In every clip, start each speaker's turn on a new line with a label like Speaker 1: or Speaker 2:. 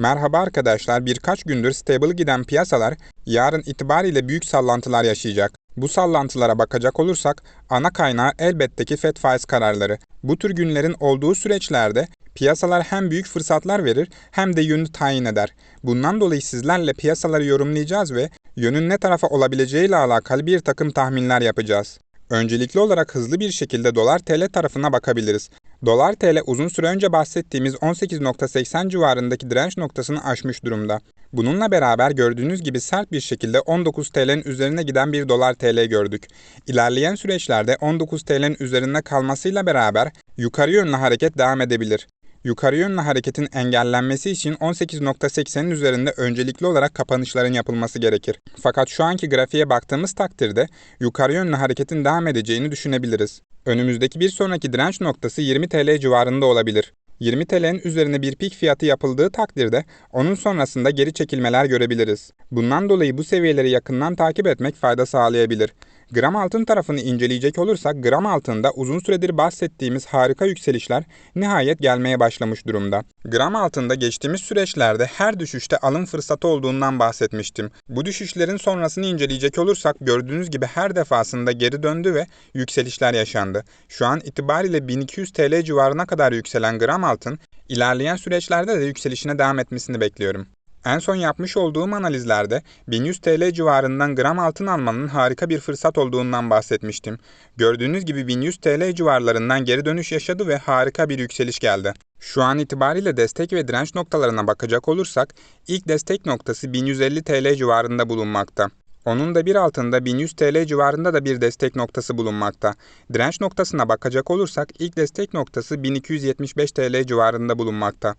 Speaker 1: Merhaba arkadaşlar, birkaç gündür stable giden piyasalar yarın itibariyle büyük sallantılar yaşayacak. Bu sallantılara bakacak olursak ana kaynağı elbette ki FED faiz kararları. Bu tür günlerin olduğu süreçlerde piyasalar hem büyük fırsatlar verir hem de yönü tayin eder. Bundan dolayı sizlerle piyasaları yorumlayacağız ve yönün ne tarafa olabileceğiyle alakalı bir takım tahminler yapacağız. Öncelikli olarak hızlı bir şekilde dolar TL tarafına bakabiliriz. Dolar TL uzun süre önce bahsettiğimiz 18.80 civarındaki direnç noktasını aşmış durumda. Bununla beraber gördüğünüz gibi sert bir şekilde 19 TL'nin üzerine giden bir dolar TL gördük. İlerleyen süreçlerde 19 TL'nin üzerinde kalmasıyla beraber yukarı yönlü hareket devam edebilir. Yukarı yönlü hareketin engellenmesi için 18.80'in üzerinde öncelikli olarak kapanışların yapılması gerekir. Fakat şu anki grafiğe baktığımız takdirde yukarı yönlü hareketin devam edeceğini düşünebiliriz. Önümüzdeki bir sonraki direnç noktası 20 TL civarında olabilir. 20 TL'nin üzerine bir pik fiyatı yapıldığı takdirde onun sonrasında geri çekilmeler görebiliriz. Bundan dolayı bu seviyeleri yakından takip etmek fayda sağlayabilir. Gram altın tarafını inceleyecek olursak gram altında uzun süredir bahsettiğimiz harika yükselişler nihayet gelmeye başlamış durumda. Gram altında geçtiğimiz süreçlerde her düşüşte alım fırsatı olduğundan bahsetmiştim. Bu düşüşlerin sonrasını inceleyecek olursak gördüğünüz gibi her defasında geri döndü ve yükselişler yaşandı. Şu an itibariyle 1200 TL civarına kadar yükselen gram altın ilerleyen süreçlerde de yükselişine devam etmesini bekliyorum. En son yapmış olduğum analizlerde 1100 TL civarından gram altın almanın harika bir fırsat olduğundan bahsetmiştim. Gördüğünüz gibi 1100 TL civarlarından geri dönüş yaşadı ve harika bir yükseliş geldi. Şu an itibariyle destek ve direnç noktalarına bakacak olursak ilk destek noktası 1150 TL civarında bulunmakta. Onun da bir altında 1100 TL civarında da bir destek noktası bulunmakta. Direnç noktasına bakacak olursak ilk destek noktası 1275 TL civarında bulunmakta.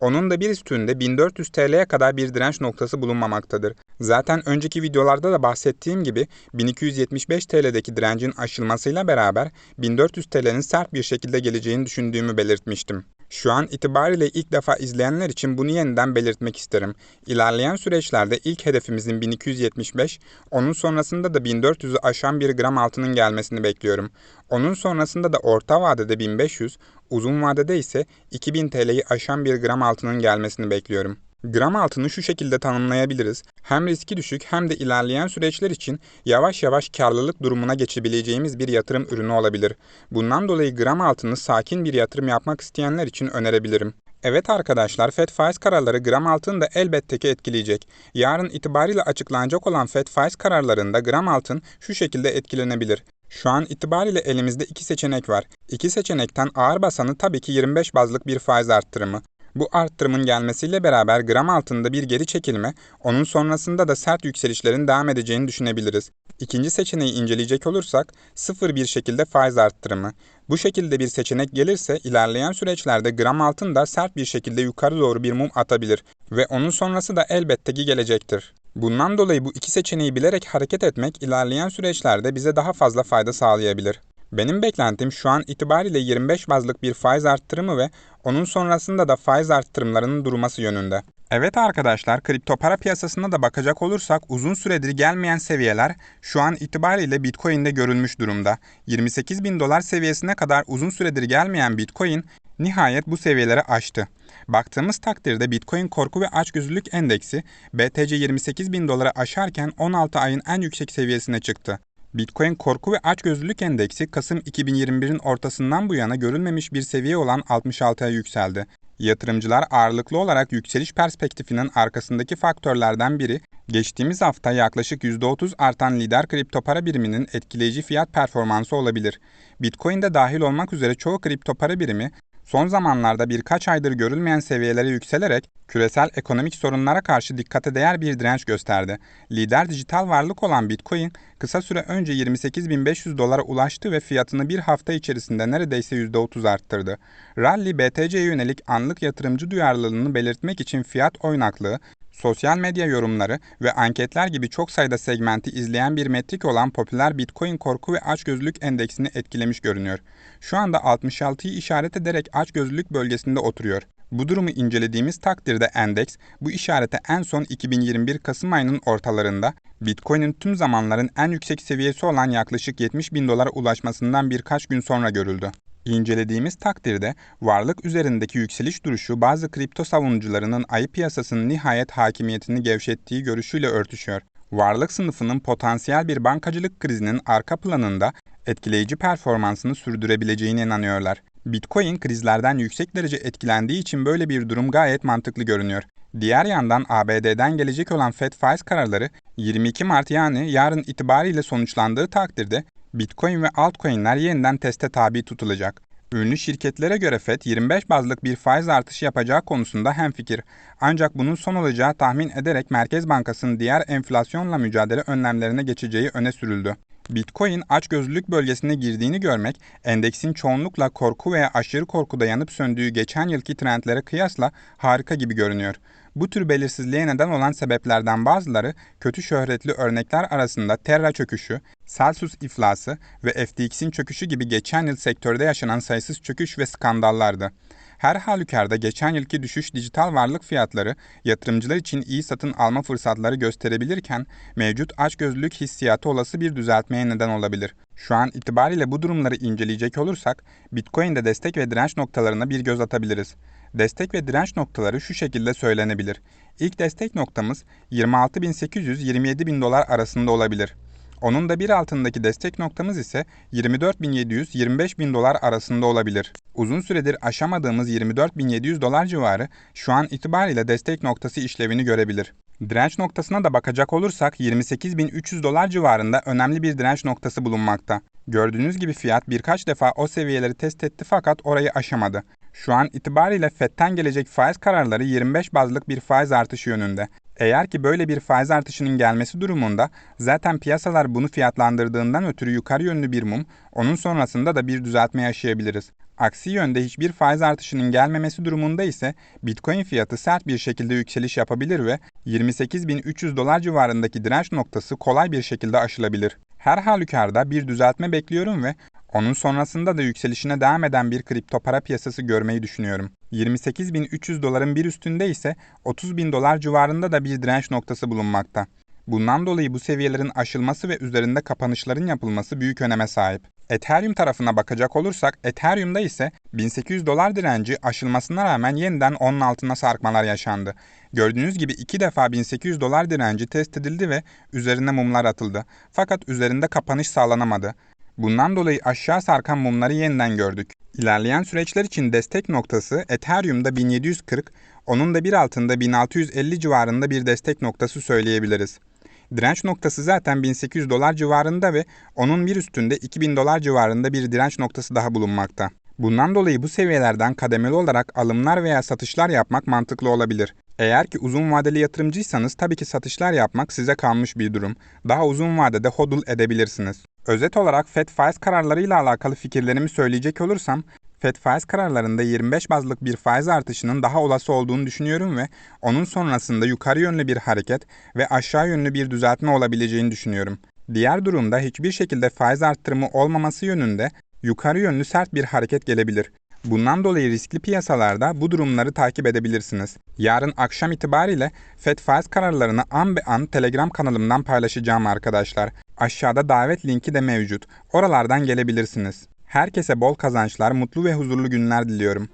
Speaker 1: Onun da bir üstünde 1400 TL'ye kadar bir direnç noktası bulunmamaktadır. Zaten önceki videolarda da bahsettiğim gibi 1275 TL'deki direncin aşılmasıyla beraber 1400 TL'nin sert bir şekilde geleceğini düşündüğümü belirtmiştim. Şu an itibariyle ilk defa izleyenler için bunu yeniden belirtmek isterim. İlerleyen süreçlerde ilk hedefimizin 1275, onun sonrasında da 1400'ü aşan bir gram altının gelmesini bekliyorum. Onun sonrasında da orta vadede 1500, uzun vadede ise 2000 TL'yi aşan bir gram altının gelmesini bekliyorum. Gram altını şu şekilde tanımlayabiliriz. Hem riski düşük hem de ilerleyen süreçler için yavaş yavaş karlılık durumuna geçebileceğimiz bir yatırım ürünü olabilir. Bundan dolayı gram altını sakin bir yatırım yapmak isteyenler için önerebilirim. Evet arkadaşlar FED faiz kararları gram altını da elbette ki etkileyecek. Yarın itibariyle açıklanacak olan FED faiz kararlarında gram altın şu şekilde etkilenebilir. Şu an itibariyle elimizde iki seçenek var. İki seçenekten ağır basanı tabii ki 25 bazlık bir faiz arttırımı. Bu arttırımın gelmesiyle beraber gram altında bir geri çekilme, onun sonrasında da sert yükselişlerin devam edeceğini düşünebiliriz. İkinci seçeneği inceleyecek olursak sıfır bir şekilde faiz arttırımı. Bu şekilde bir seçenek gelirse ilerleyen süreçlerde gram altın da sert bir şekilde yukarı doğru bir mum atabilir ve onun sonrası da elbette ki gelecektir. Bundan dolayı bu iki seçeneği bilerek hareket etmek ilerleyen süreçlerde bize daha fazla fayda sağlayabilir. Benim beklentim şu an itibariyle 25 bazlık bir faiz arttırımı ve onun sonrasında da faiz arttırımlarının durması yönünde. Evet arkadaşlar kripto para piyasasına da bakacak olursak uzun süredir gelmeyen seviyeler şu an itibariyle Bitcoin'de görülmüş durumda. 28 bin dolar seviyesine kadar uzun süredir gelmeyen Bitcoin nihayet bu seviyeleri aştı. Baktığımız takdirde Bitcoin korku ve açgözlülük endeksi BTC 28 bin doları aşarken 16 ayın en yüksek seviyesine çıktı. Bitcoin korku ve açgözlülük endeksi Kasım 2021'in ortasından bu yana görülmemiş bir seviye olan 66'ya yükseldi. Yatırımcılar ağırlıklı olarak yükseliş perspektifinin arkasındaki faktörlerden biri, geçtiğimiz hafta yaklaşık %30 artan lider kripto para biriminin etkileyici fiyat performansı olabilir. Bitcoin'de dahil olmak üzere çoğu kripto para birimi son zamanlarda birkaç aydır görülmeyen seviyelere yükselerek küresel ekonomik sorunlara karşı dikkate değer bir direnç gösterdi. Lider dijital varlık olan Bitcoin kısa süre önce 28.500 dolara ulaştı ve fiyatını bir hafta içerisinde neredeyse %30 arttırdı. Rally BTC'ye yönelik anlık yatırımcı duyarlılığını belirtmek için fiyat oynaklığı, sosyal medya yorumları ve anketler gibi çok sayıda segmenti izleyen bir metrik olan popüler Bitcoin korku ve açgözlülük endeksini etkilemiş görünüyor. Şu anda 66'yı işaret ederek açgözlülük bölgesinde oturuyor. Bu durumu incelediğimiz takdirde endeks bu işarete en son 2021 Kasım ayının ortalarında Bitcoin'in tüm zamanların en yüksek seviyesi olan yaklaşık 70 bin dolara ulaşmasından birkaç gün sonra görüldü. İncelediğimiz takdirde varlık üzerindeki yükseliş duruşu bazı kripto savunucularının ayı piyasasının nihayet hakimiyetini gevşettiği görüşüyle örtüşüyor. Varlık sınıfının potansiyel bir bankacılık krizinin arka planında etkileyici performansını sürdürebileceğine inanıyorlar. Bitcoin krizlerden yüksek derece etkilendiği için böyle bir durum gayet mantıklı görünüyor. Diğer yandan ABD'den gelecek olan FED faiz kararları 22 Mart yani yarın itibariyle sonuçlandığı takdirde Bitcoin ve altcoin'ler yeniden teste tabi tutulacak. Ünlü şirketlere göre FED 25 bazlık bir faiz artışı yapacağı konusunda hemfikir. Ancak bunun son olacağı tahmin ederek Merkez Bankası'nın diğer enflasyonla mücadele önlemlerine geçeceği öne sürüldü. Bitcoin açgözlülük bölgesine girdiğini görmek, endeksin çoğunlukla korku veya aşırı korkuda yanıp söndüğü geçen yılki trendlere kıyasla harika gibi görünüyor. Bu tür belirsizliğe neden olan sebeplerden bazıları kötü şöhretli örnekler arasında Terra çöküşü, Celsius iflası ve FTX'in çöküşü gibi geçen yıl sektörde yaşanan sayısız çöküş ve skandallardı. Her halükarda geçen yılki düşüş dijital varlık fiyatları yatırımcılar için iyi satın alma fırsatları gösterebilirken mevcut açgözlülük hissiyatı olası bir düzeltmeye neden olabilir. Şu an itibariyle bu durumları inceleyecek olursak Bitcoin'de destek ve direnç noktalarına bir göz atabiliriz. Destek ve direnç noktaları şu şekilde söylenebilir. İlk destek noktamız 26.800-27.000 dolar arasında olabilir. Onun da bir altındaki destek noktamız ise 24.700-25.000 dolar arasında olabilir. Uzun süredir aşamadığımız 24.700 dolar civarı şu an itibariyle destek noktası işlevini görebilir. Direnç noktasına da bakacak olursak 28.300 dolar civarında önemli bir direnç noktası bulunmakta. Gördüğünüz gibi fiyat birkaç defa o seviyeleri test etti fakat orayı aşamadı. Şu an itibariyle FED'den gelecek faiz kararları 25 bazlık bir faiz artışı yönünde. Eğer ki böyle bir faiz artışının gelmesi durumunda zaten piyasalar bunu fiyatlandırdığından ötürü yukarı yönlü bir mum, onun sonrasında da bir düzeltme yaşayabiliriz. Aksi yönde hiçbir faiz artışının gelmemesi durumunda ise Bitcoin fiyatı sert bir şekilde yükseliş yapabilir ve 28.300 dolar civarındaki direnç noktası kolay bir şekilde aşılabilir. Her halükarda bir düzeltme bekliyorum ve onun sonrasında da yükselişine devam eden bir kripto para piyasası görmeyi düşünüyorum. 28.300 doların bir üstünde ise 30.000 dolar civarında da bir direnç noktası bulunmakta. Bundan dolayı bu seviyelerin aşılması ve üzerinde kapanışların yapılması büyük öneme sahip. Ethereum tarafına bakacak olursak Ethereum'da ise 1800 dolar direnci aşılmasına rağmen yeniden onun altına sarkmalar yaşandı. Gördüğünüz gibi iki defa 1800 dolar direnci test edildi ve üzerine mumlar atıldı. Fakat üzerinde kapanış sağlanamadı. Bundan dolayı aşağı sarkan mumları yeniden gördük. İlerleyen süreçler için destek noktası Ethereum'da 1740, onun da bir altında 1650 civarında bir destek noktası söyleyebiliriz. Direnç noktası zaten 1800 dolar civarında ve onun bir üstünde 2000 dolar civarında bir direnç noktası daha bulunmakta. Bundan dolayı bu seviyelerden kademeli olarak alımlar veya satışlar yapmak mantıklı olabilir. Eğer ki uzun vadeli yatırımcıysanız tabii ki satışlar yapmak size kalmış bir durum. Daha uzun vadede hodl edebilirsiniz. Özet olarak FED faiz kararlarıyla alakalı fikirlerimi söyleyecek olursam, FED faiz kararlarında 25 bazlık bir faiz artışının daha olası olduğunu düşünüyorum ve onun sonrasında yukarı yönlü bir hareket ve aşağı yönlü bir düzeltme olabileceğini düşünüyorum. Diğer durumda hiçbir şekilde faiz arttırımı olmaması yönünde yukarı yönlü sert bir hareket gelebilir. Bundan dolayı riskli piyasalarda bu durumları takip edebilirsiniz. Yarın akşam itibariyle FED faiz kararlarını an be an Telegram kanalımdan paylaşacağım arkadaşlar. Aşağıda davet linki de mevcut. Oralardan gelebilirsiniz. Herkese bol kazançlar, mutlu ve huzurlu günler diliyorum.